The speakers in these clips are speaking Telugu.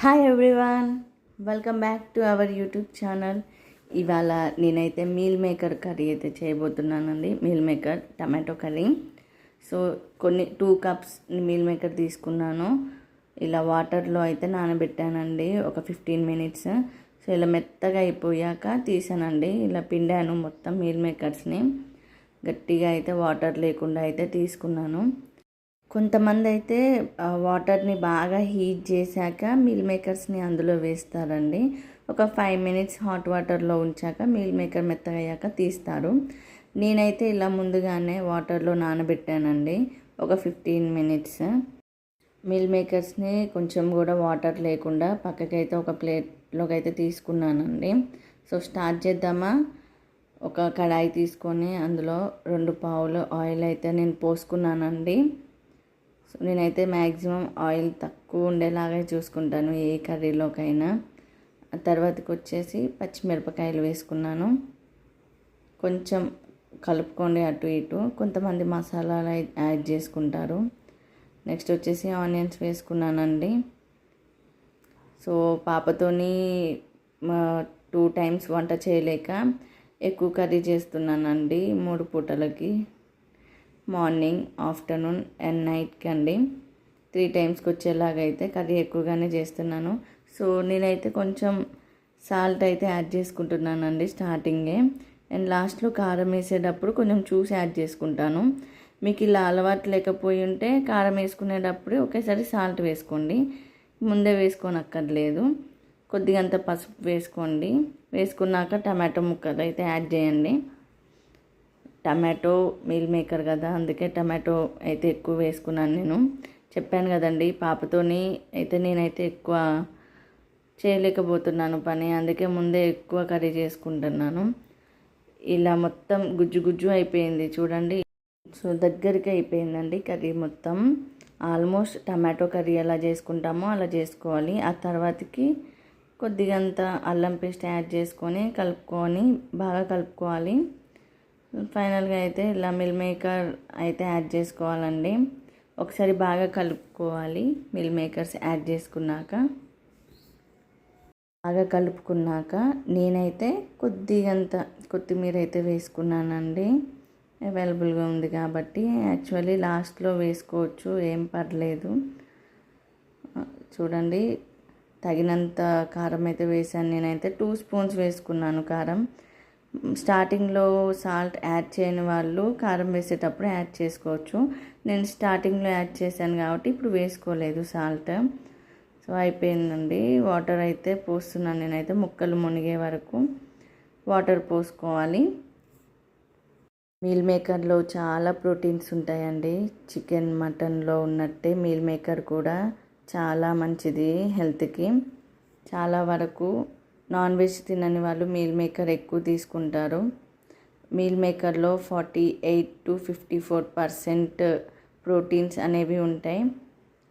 Hi everyone welcome back to our YouTube channel ఇవాళ నేనైతే మీల్ మేకర్ కర్రీ అయితే చేయబోతున్నానండి. Meal maker tomato curry so కొన్ని టూ కప్స్ మీల్ మేకర్ తీసుకున్నాను. ఇలా వాటర్లో అయితే నానబెట్టానండి ఒక ఫిఫ్టీన్ మినిట్స్ సో ఇలా మెత్తగా అయిపోయాక తీసానండి. ఇలా పిండాను మొత్తం మీల్ మేకర్స్ని గట్టిగా అయితే వాటర్ లేకుండా అయితే తీసుకున్నాను. కొంతమంది అయితే వాటర్ని బాగా హీట్ చేశాక మీల్ మేకర్స్ని అందులో వేస్తారండి. ఒక ఫైవ్ మినిట్స్ హాట్ వాటర్లో ఉంచాక మీల్ మేకర్ మెత్తగా అయ్యాక తీస్తారు. నేనైతే ఇలా ముందుగానే వాటర్లో నానబెట్టానండి. ఒక ఫిఫ్టీన్ మినిట్స్. మీల్ మేకర్స్ని కొంచెం కూడా వాటర్ లేకుండా పక్కకైతే ఒక ప్లేట్లోకి అయితే తీసుకున్నానండి. సో స్టార్ట్ చేద్దామా? ఒక కడాయి తీసుకొని అందులో రెండు పావులు ఆయిల్ అయితే నేను పోసుకున్నానండి. సో నేనైతే మ్యాక్సిమం ఆయిల్ తక్కువ ఉండేలాగా చూసుకుంటాను ఏ కర్రీలోకైనా. ఆ తర్వాతకి వచ్చేసి పచ్చిమిరపకాయలు వేసుకున్నాను. కొంచెం కలుపుకోండి అటు ఇటు. కొంతమంది మసాలాలు యాడ్ చేసుకుంటారు. నెక్స్ట్ వచ్చేసి ఆనియన్స్ వేసుకున్నానండి. సో పాపతోని టూ టైమ్స్ వంట చేయలేక ఎక్కువ కర్రీ చేస్తున్నానండి మూడు పూటలకి. మార్నింగ్ ఆఫ్టర్నూన్ అండ్ నైట్కి అండి త్రీ టైమ్స్కి వచ్చేలాగా అయితే కర్రీ ఎక్కువగానే చేస్తున్నాను. సో నేనైతే కొంచెం సాల్ట్ అయితే యాడ్ చేసుకుంటున్నానండి స్టార్టింగే. అండ్ లాస్ట్లో కారం వేసేటప్పుడు కొంచెం చూసి యాడ్ చేసుకుంటాను. మీకు ఇలా అలవాటు లేకపోయి ఉంటే కారం వేసుకునేటప్పుడు ఒకేసారి సాల్ట్ వేసుకోండి. ముందే వేసుకోనక్కర్లేదు. అక్కర్లేదు కొద్దిగంత పసుపు వేసుకోండి. వేసుకున్నాక టమాటో ముక్కలు అయితే యాడ్ చేయండి. టమాటో మీల్ మేకర్ కదా అందుకే టమాటో అయితే ఎక్కువ వేసుకున్నాను నేను. చెప్పాను కదండి పాపతోని అయితే నేనైతే ఎక్కువ చేయలేకపోతున్నాను పని అందుకే ముందే ఎక్కువ కర్రీ చేసుకుంటున్నాను. ఇలా మొత్తం గుజ్జు గుజ్జు అయిపోయింది చూడండి. సో దగ్గరికి అయిపోయిందండి కర్రీ మొత్తం. ఆల్మోస్ట్ టమాటో కర్రీ ఎలా చేసుకుంటామో అలా చేసుకోవాలి. ఆ తర్వాతకి కొద్దిగంత అల్లం పేస్ట్ యాడ్ చేసుకొని కలుపుకొని బాగా కలుపుకోవాలి. ఫైనల్గా అయితే ఇలా మిల్ మేకర్ అయితే యాడ్ చేసుకోవాలండి. ఒకసారి బాగా కలుపుకోవాలి. మిల్ మేకర్స్ యాడ్ చేసుకున్నాక బాగా కలుపుకున్నాక నేనైతే కొద్దిగంత కొత్తిమీర అయితే వేసుకున్నానండి. అవైలబుల్గా ఉంది కాబట్టి యాక్చువల్లీ లాస్ట్లో వేసుకోవచ్చు ఏం పర్లేదు. చూడండి తగినంత కారం అయితే వేసాను నేనైతే టూ స్పూన్స్ వేసుకున్నాను కారం. స్టార్టింగ్లో సాల్ట్ యాడ్ చేయని వాళ్ళు కారం వేసేటప్పుడు యాడ్ చేసుకోవచ్చు. నేను స్టార్టింగ్లో యాడ్ చేశాను కాబట్టి ఇప్పుడు వేసుకోలేదు సాల్ట్. సో అయిపోయిందండి. వాటర్ అయితే పోస్తున్నాను నేనైతే. ముక్కలు మునిగే వరకు వాటర్ పోసుకోవాలి. మీల్ మేకర్లో చాలా ప్రోటీన్స్ ఉంటాయండి. చికెన్ మటన్లో ఉన్నట్టే మీల్ మేకర్ కూడా చాలా మంచిది హెల్త్కి. చాలా వరకు నాన్ వెజ్ తినని వాళ్ళు మీల్ మేకర్ ఎక్కువ తీసుకుంటారు. Meal మేకర్లో forty eight to fifty four percent proteins అనేవి ఉంటాయి.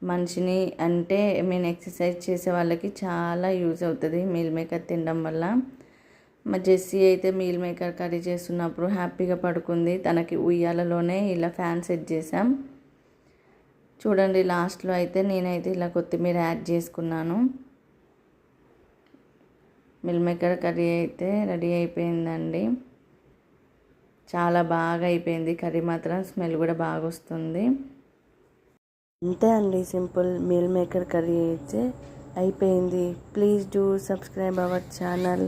మనిషిని అంటే మీన్ ఎక్సర్సైజ్ చేసే వాళ్ళకి చాలా యూజ్ అవుతుంది మీల్ మేకర్ తినడం వల్ల. మా జెస్సీ అయితే మీల్ మేకర్ కర్రీ చేస్తున్నప్పుడు హ్యాపీగా పడుకుంది. తనకి ఉయ్యాలలోనే ఇలా ఫ్యాన్ సెట్ చేసాం చూడండి లాస్ట్లో అయితే నేనైతే ఇలా కొత్తిమీర యాడ్ చేసుకున్నాను. మిల్ మేకర్ కర్రీ అయితే రెడీ అయిపోయిందండి. చాలా బాగా అయిపోయింది. కర్రీ మాత్రం స్మెల్ కూడా బాగా వస్తుంది. అంతే అండి సింపుల్ మీల్ మేకర్ కర్రీ అయితే అయిపోయింది. Please do subscribe our channel.